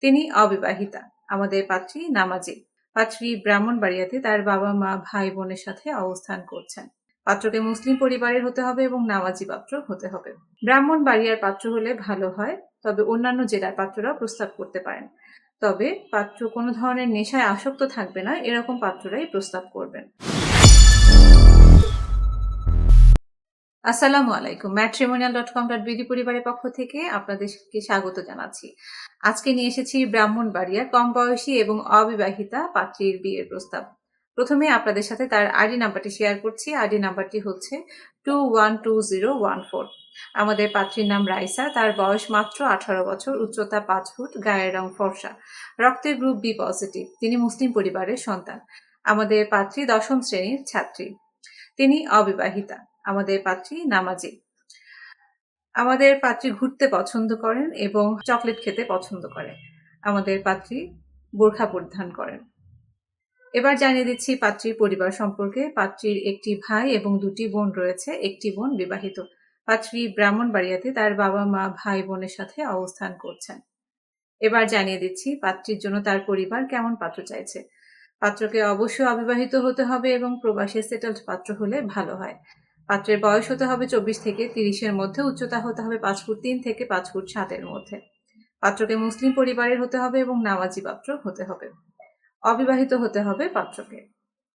তিনি অবিবাহিতা। আমাদের পাত্রী নামাজি। পাত্রী ব্রাহ্মণবাড়িয়াতে তার বাবা মা ভাই বোনের সাথে অবস্থান করছেন। পাত্রকে মুসলিম পরিবারের হতে হবে এবং নামাজি পাত্র হতে হবে। ব্রাহ্মণবাড়িয়ার পাত্র হলে ভালো হয়, তবে অন্যান্য জেলার পাত্ররা প্রস্তাব করতে পারেন। তবে পাত্র কোনো ধরনের নেশায় আসক্ত থাকবে না, এরকম পাত্ররাই প্রস্তাব করবেন। আসসালামু আলাইকুম matrimonial dot com dot BD পরিবারের পক্ষ থেকে আপনাদেরকে স্বাগত জানাচ্ছি। আজকে নিয়ে এসেছি ব্রাহ্মণবাড়িয়ার কম বয়সী এবং অবিবাহিতা পাত্রীর বিয়ের প্রস্তাব। প্রথমে আপনাদের সাথে তার আইডি নাম্বারটি শেয়ার করছি। আইডি নাম্বারটি হচ্ছে two one two zero one four আমাদের পাত্রীর নাম রাইসা, তার বয়স মাত্র আঠারো বছর, উচ্চতা পাঁচ ফুট, গায়ের রং ফর্সা। রক্তের গ্রুপ বি পজিটিভ তিনি মুসলিম পরিবারের সন্তান। আমাদের পাত্রী দশম শ্রেণির ছাত্রী। তিনি অবিবাহিতা। আমাদের পাত্রী নামাজি। আমাদের পাত্রী ঘুরতে পছন্দ করেন এবং চকলেট খেতে পছন্দ করেন। আমাদের পাত্রী বোরখা পরিধান করেন। এবার জানিয়ে দিচ্ছি পাত্রীর পরিবার সম্পর্কে। পাত্রীর একটি ভাই এবং দুটি বোন রয়েছে। একটি বোন বিবাহিত। পাত্রী ব্রাহ্মণবাড়িয়াতে তার বাবা, মা, ভাই, বোনের সাথে অবস্থান করছেন। এবার জানিয়ে দিচ্ছি পাত্রীর জন্য তার পরিবার কেমন পাত্র চাইছে। পাত্রকে অবশ্যই অবিবাহিত হতে হবে এবং প্রবাসী সেটেলড পাত্র হলে ভালো হয়। পাত্রের বয়স হতে হবে চব্বিশ থেকে তিরিশের মধ্যে, উচ্চতা হতে হবে পাঁচ ফুট তিন থেকে পাঁচ ফুট সাতের মধ্যে। পাত্রকে মুসলিম পরিবারের হতে হবে এবং নামাজি পাত্র হতে হবে। অবিবাহিত হতে হবে পাত্রকে।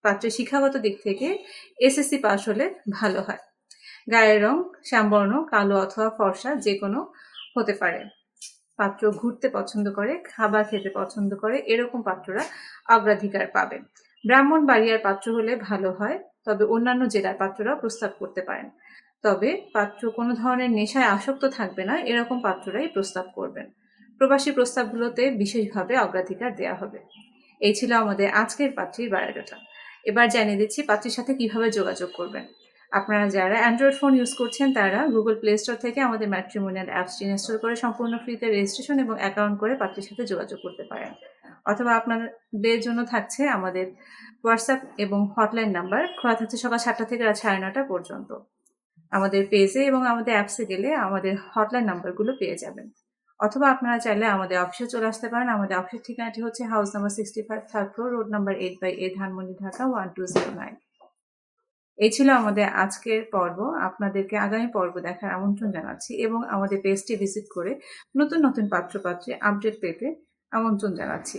পাত্রের শিক্ষাগত দিক থেকে এসএসসি পাস হলে ভালো হয়। গায়ের রং, শ্যামবর্ণ, কালো অথবা ফর্সা যে কোনো হতে পারে। পাত্র ঘুরতে পছন্দ করে, খাবার খেতে পছন্দ করে, এরকম পাত্ররা অগ্রাধিকার পাবে। ব্রাহ্মণ বাড়িয়ার পাত্র হলে ভালো হয়। তবে অন্যান্য জেলার পাত্ররা প্রস্তাব করতে পারেন। তবে পাত্র কোনো ধরনের নেশায় আসক্ত থাকবে না, এরকম পাত্ররাই প্রস্তাব করবেন। প্রবাসী প্রস্তাবগুলোতে বিশেষভাবে অগ্রাধিকার দেওয়া হবে। এই ছিল আমাদের আজকের পাত্রীর বায়োডাটা। এবার জানিয়ে দিচ্ছি পাত্রীর সাথে কীভাবে যোগাযোগ করবেন। আপনারা যারা অ্যান্ড্রয়েড ফোন ইউজ করছেন, তারা গুগল প্লে স্টোর থেকে আমাদের ম্যাট্রিমোনিয়াল অ্যাপসটি ইনস্টল করে সম্পূর্ণ ফ্রিতে রেজিস্ট্রেশন এবং অ্যাকাউন্ট করে পাত্রীর সাথে যোগাযোগ করতে পারেন। অথবা আপনাদের জন্য থাকছে আমাদের হোয়াটসঅ্যাপ এবং হটলাইন নাম্বার খোলা থাকছে সকাল সাতটা থেকে রাত সাড়ে নটা পর্যন্ত। আমাদের পেজে এবং আমাদের অ্যাপসে গেলে আমাদের হটলাইন নাম্বারগুলো পেয়ে যাবেন। অথবা আপনারা চাইলে আমাদের অফিসে চলে আসতে পারেন। আমাদের অফিসের ঠিকানাটি হচ্ছে house number sixty five third floor road number eight by A Dhanmondi Dhaka one two zero nine এই ছিল আমাদের আজকের পর্ব। আপনাদেরকে আগামী পর্ব দেখার আমন্ত্রণ জানাচ্ছি এবং আমাদের পেজটি ভিজিট করে নতুন নতুন পাত্রপাত্রে আপডেট পেতে আমন্ত্রণ জানাচ্ছি।